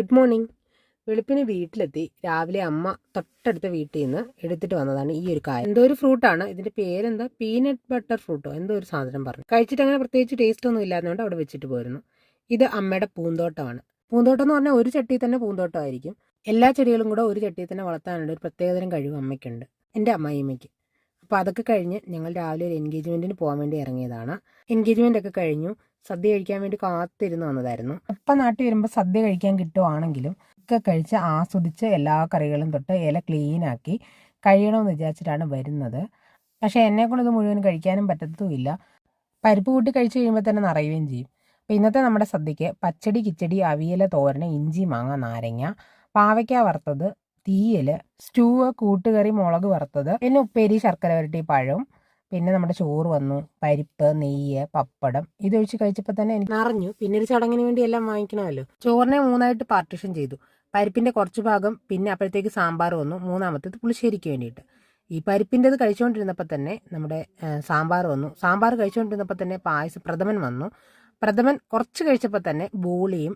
Good morning. വെളുപ്പിന് വീട്ടിലെത്തി. രാവിലെ അമ്മ തൊട്ടടുത്ത വീട്ടിൽ നിന്ന് എടുത്തിട്ട് വന്നതാണ് ഈ ഒരു കാര്യം. എന്തോ ഒരു ഫ്രൂട്ടാണ്. ഇതിന്റെ പേരെന്താ? പീനട്ട് ബട്ടർ ഫ്രൂട്ടോ? എന്തോ ഒരു സാധനം പറഞ്ഞു. കഴിച്ചിട്ട് അങ്ങനെ പ്രത്യേകിച്ച് ടേസ്റ്റ് ഒന്നും ഇല്ലാത്തതുകൊണ്ട് അവിടെ വെച്ചിട്ട് പോയിരുന്നു ഇത് അമ്മയുടെ പൂന്തോട്ടമാണ്. പൂന്തോട്ടം എന്ന് പറഞ്ഞാൽ ഒരു ചട്ടിയിൽ തന്നെ പൂന്തോട്ടമായിരിക്കും. എല്ലാ ചെടികളും കൂടെ ഒരു ചട്ടിയിൽ തന്നെ വളർത്താനുള്ള ഒരു പ്രത്യേകതരം കഴിവ് അമ്മയ്ക്കുണ്ട്. എന്റെ അമ്മായിമ്മയ്ക്ക് അപ്പോൾ അതൊക്കെ കഴിഞ്ഞ് ഞങ്ങൾ രാവിലെ ഒരു എൻഗേജ്മെന്റിന് പോകാൻ വേണ്ടി ഇറങ്ങിയതാണ്. എൻഗേജ്മെന്റ് ഒക്കെ കഴിഞ്ഞു. സദ്യ കഴിക്കാൻ വേണ്ടി കാത്തിരുന്ന് വന്നതായിരുന്നു. അപ്പം നാട്ടിൽ വരുമ്പോൾ സദ്യ കഴിക്കാൻ കിട്ടുവാണെങ്കിലും ഒക്കെ കഴിച്ച് ആസ്വദിച്ച് എല്ലാ കറികളും തൊട്ട് ഇല ക്ലീനാക്കി കഴിയണമെന്ന് വിചാരിച്ചിട്ടാണ് വരുന്നത്. പക്ഷേ എന്നെ കൊണ്ടത് മുഴുവൻ കഴിക്കാനും പറ്റത്തുമില്ല. പരിപ്പ് കൂട്ടി കഴിച്ച് കഴിയുമ്പോൾ തന്നെ നിറയുകയും ചെയ്യും. അപ്പോൾ ഇന്നത്തെ നമ്മുടെ സദ്യക്ക് പച്ചടി കിച്ചടി അവിയല തോരൻ ഇഞ്ചി മാങ്ങ നാരങ്ങ പാവയ്ക്ക വറുത്തത് തീയൽ സ്റ്റൂവ് കൂട്ടുകറി മുളക് വറുത്തത് പിന്നെ ഉപ്പേരി ശർക്കര വരട്ടി പഴം പിന്നെ നമ്മുടെ ചോറ് വന്നു പരിപ്പ് നെയ്യ് പപ്പടം ഇതൊഴിച്ച് കഴിച്ചപ്പോൾ തന്നെ എനിക്ക് നിറഞ്ഞു. പിന്നെ ഒരു ചടങ്ങിന് വേണ്ടി എല്ലാം വാങ്ങിക്കണമല്ലോ. ചോറിനെ മൂന്നായിട്ട് പാർട്ടിഷൻ ചെയ്തു. പരിപ്പിന്റെ കുറച്ച് ഭാഗം പിന്നെ അപ്പോഴത്തേക്ക് സാമ്പാർ വന്നു മൂന്നാമത്തേത് പുളിശ്ശേരിക്ക് വേണ്ടിയിട്ട്. ഈ പരിപ്പിന്റെത് കഴിച്ചുകൊണ്ടിരുന്നപ്പോൾ തന്നെ നമ്മുടെ സാമ്പാർ വന്നു. സാമ്പാർ കഴിച്ചുകൊണ്ടിരുന്നപ്പോൾ തന്നെ പായസം പ്രഥമൻ വന്നു. പ്രഥമൻ കുറച്ച് കഴിച്ചപ്പോൾ തന്നെ ബോളിയും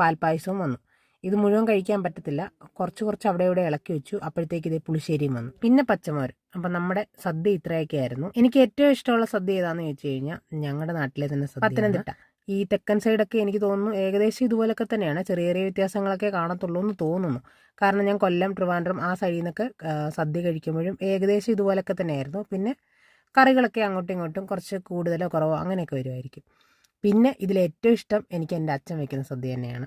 പാൽപ്പായസവും വന്നു. ഇത് മുഴുവൻ കഴിക്കാൻ പറ്റത്തില്ല. കുറച്ച് കുറച്ച് അവിടെ ഇവിടെ ഇളക്കി വെച്ചു. അപ്പോഴത്തേക്ക് ഇതേ പുളിശ്ശേരിയും വന്നു. പിന്നെ പച്ചമോര്. അപ്പം നമ്മുടെ സദ്യ ഇത്രയൊക്കെ ആയിരുന്നു. എനിക്ക് ഏറ്റവും ഇഷ്ടമുള്ള സദ്യ ഏതാണെന്ന് ചോദിച്ചു കഴിഞ്ഞാൽ ഞങ്ങളുടെ നാട്ടിലെ തന്നെ സദ്യ പത്തനംതിട്ട. ഈ തെക്കൻ സൈഡൊക്കെ എനിക്ക് തോന്നുന്നു ഏകദേശം ഇതുപോലൊക്കെ തന്നെയാണ്. ചെറിയ ചെറിയ വ്യത്യാസങ്ങളൊക്കെ കാണത്തുള്ളൂ എന്ന് തോന്നുന്നു. കാരണം ഞാൻ കൊല്ലം ട്രിവാൻഡ്രം ആ സൈഡിൽ നിന്നൊക്കെ സദ്യ കഴിക്കുമ്പോഴും ഏകദേശം ഇതുപോലൊക്കെ തന്നെയായിരുന്നു. പിന്നെ കറികളൊക്കെ അങ്ങോട്ടും ഇങ്ങോട്ടും കുറച്ച് കൂടുതലോ കുറവോ അങ്ങനെയൊക്കെ വരുമായിരിക്കും പിന്നെ ഇതിൽ ഏറ്റവും ഇഷ്ടം എനിക്ക് എന്റെ അച്ഛൻ വയ്ക്കുന്ന സദ്യ തന്നെയാണ്.